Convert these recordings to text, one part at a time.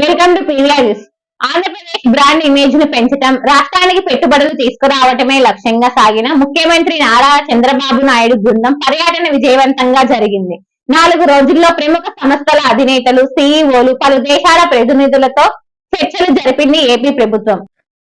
Welcome to PVR's Andhra Pradesh brand ఇమేజ్ను పెంచడం రాష్ట్రానికి పెట్టుబడులు తీసుకురావటమే లక్ష్యంగా సాగిన ముఖ్యమంత్రి నారా చంద్రబాబు నాయుడు బృందం పర్యటన విజయవంతంగా జరిగింది. నాలుగు రోజుల్లో ప్రముఖ సంస్థల అధినేతలు సీఈఓలు పలు దేశాల ప్రతినిధులతో చర్చలు జరిపింది ఏపీ ప్రభుత్వం.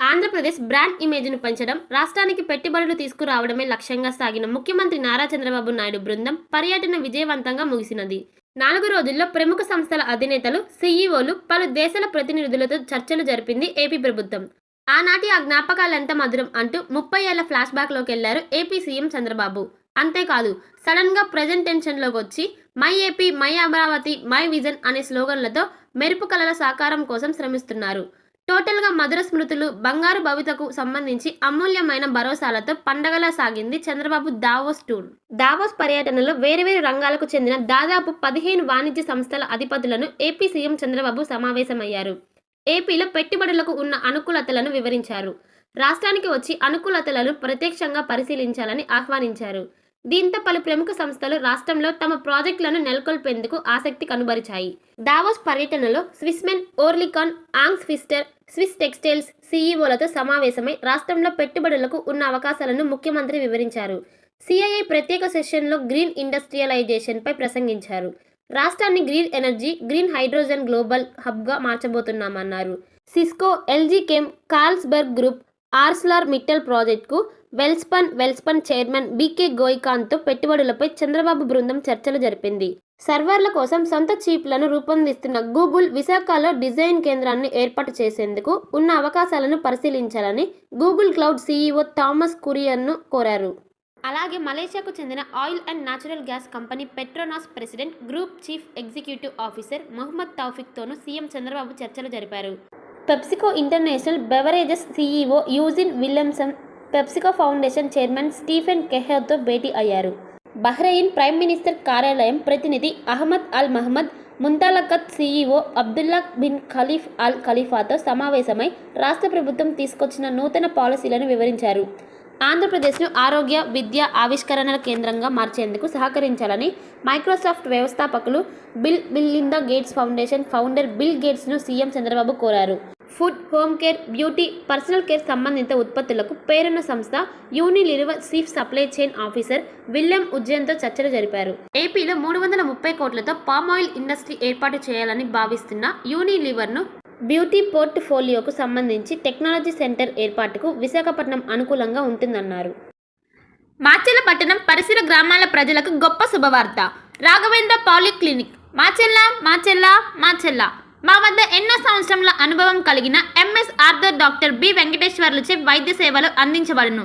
ఆంధ్రప్రదేశ్ బ్రాండ్ ఇమేజ్ను పెంచడం రాష్ట్రానికి పెట్టుబడులు తీసుకురావడమే లక్ష్యంగా సాగిన ముఖ్యమంత్రి నారా చంద్రబాబు నాయుడు బృందం పర్యటన విజయవంతంగా ముగిసినది. నాలుగు రోజుల్లో ప్రముఖ సంస్థల అధినేతలు సీఈఓలు పలు దేశాల ప్రతినిధులతో చర్చలు జరిపింది ఏపీ ప్రభుత్వం. ఆనాటి ఆ జ్ఞాపకాలెంత మధురం అంటూ ముప్పై ఏళ్ళ ఫ్లాష్ బ్యాక్లోకి వెళ్ళారు ఏపీ సీఎం చంద్రబాబు. అంతేకాదు సడన్గా ప్రజెంట్ టెన్షన్లోకి వచ్చి my AP my Amaravati my vision అనే స్లోగన్లతో మెరుపు కళల సాకారం కోసం శ్రమిస్తున్నారు. టోటల్గా మధుర స్మృతులు బంగారు భవితకు సంబంధించి అమూల్యమైన భరోసాలతో పండగలా సాగింది చంద్రబాబు దావోస్ టూర్. దావోస్ పర్యటనలో వేరువేరు రంగాలకు చెందిన దాదాపు పదిహేను వాణిజ్య సంస్థల అధిపతులను ఏపీ సీఎం చంద్రబాబు సమావేశమయ్యారు. ఏపీలో పెట్టుబడులకు ఉన్న అనుకూలతలను వివరించారు. రాష్ట్రానికి వచ్చి అనుకూలతలను ప్రత్యక్షంగా పరిశీలించాలని ఆహ్వానించారు. దీంతో పలు ప్రముఖ సంస్థలు రాష్ట్రంలో తమ ప్రాజెక్టులను నెలకొల్పేందుకు ఆసక్తి కనుబరిచాయి. దావోస్ పర్యటనలో స్విస్మెన్ ఓర్లికాన్ ఆంగ్స్ ఫిస్టర్ స్విస్ టెక్స్టైల్స్ సీఈఓలతో సమావేశమై రాష్ట్రంలో పెట్టుబడులకు ఉన్న అవకాశాలను ముఖ్యమంత్రి వివరించారు. సిఐఐ ప్రత్యేక సెషన్లో గ్రీన్ ఇండస్ట్రియలైజేషన్పై ప్రసంగించారు. రాష్ట్రాన్ని green energy green hydrogen global హబ్గా మార్చబోతున్నామన్నారు. Cisco LG Chem Carlsberg group Arcelor Mittal ప్రాజెక్టుకు వెల్స్పన్ వెల్స్పన్ చైర్మన్ బీకే గోయికాంత్తో పెట్టుబడులపై చంద్రబాబు బృందం చర్చలు జరిపింది. సర్వర్ల కోసం సొంత చీప్లను రూపొందిస్తున్న గూగుల్ విశాఖలో డిజైన్ కేంద్రాన్ని ఏర్పాటు చేసేందుకు ఉన్న అవకాశాలను పరిశీలించాలని గూగుల్ క్లౌడ్ సీఈఓ థామస్ కురియన్ను కోరారు. అలాగే మలేషియాకు చెందిన oil and natural gas company Petronas president group chief executive officer Mohammed తౌఫిక్తోనూ CM Chandrababu చర్చలు జరిపారు. PepsiCo international beverages CEO Eugene Williamson PepsiCo foundation chairman Stephen కెహర్తో భేటీ అయ్యారు. బహ్రెయిన్ ప్రైమ్ మినిస్టర్ కార్యాలయం ప్రతినిధి Ahmed Al Mohammed Mumtalakat CEO Abdulla bin Khalif Al ఖలీఫాతో సమావేశమై రాష్ట్ర ప్రభుత్వం తీసుకొచ్చిన నూతన పాలసీలను వివరించారు. ఆంధ్రప్రదేశ్ను ఆరోగ్య విద్య ఆవిష్కరణల కేంద్రంగా మార్చేందుకు సహకరించాలని మైక్రోసాఫ్ట్ వ్యవస్థాపకులు బిల్ బిల్లిందా గేట్స్ ఫౌండేషన్ ఫౌండర్ బిల్ గేట్స్ను సీఎం చంద్రబాబు కోరారు. Food home care beauty personal care సంబంధిత ఉత్పత్తులకు పేరున్న సంస్థ Unilever chief supply chain officer William ఉజ్జయన్తో చర్చలు జరిపారు. ఏపీలో మూడు వందల ముప్పై కోట్లతో పామ్ ఆయిల్ ఇండస్ట్రీ ఏర్పాటు చేయాలని భావిస్తున్న యూనిలివర్ను బ్యూటీ పోర్ట్ఫోలియోకు సంబంధించి టెక్నాలజీ సెంటర్ ఏర్పాటుకు విశాఖపట్నం అనుకూలంగా ఉంటుందన్నారు. మాచెల్లపట్టణం పరిసర గ్రామాల ప్రజలకు గొప్ప శుభవార్త. రాఘవేంద్ర పాలిక్లినిక్. మాచెల్ల మాచెల్ల మాచెల్ల మా వద్ద ఎన్నో సంవత్సరముల అనుభవం కలిగిన ఎంఎస్ ఆర్థర్ డాక్టర్ బి వెంకటేశ్వర్లచే వైద్య సేవలు అందించబడను.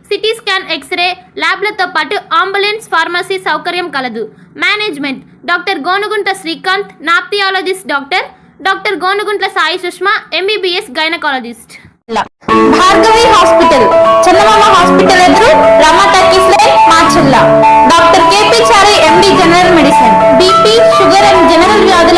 CT scan x ray ల్యాబ్లతో పాటు అంబులెన్స్ ఫార్మసీ సౌకర్యం కలదు. Management doctor Gonugunta Srikanth nephrologist doctor doctor Gonuguntla Sai Sushma MBBS gynaecologist. Bhargavi hospital Chandamama hospital ఎదురు Rama talkies line Macherla. Doctor KP Chari MD general medicine BP sugar and general వ్యాధుల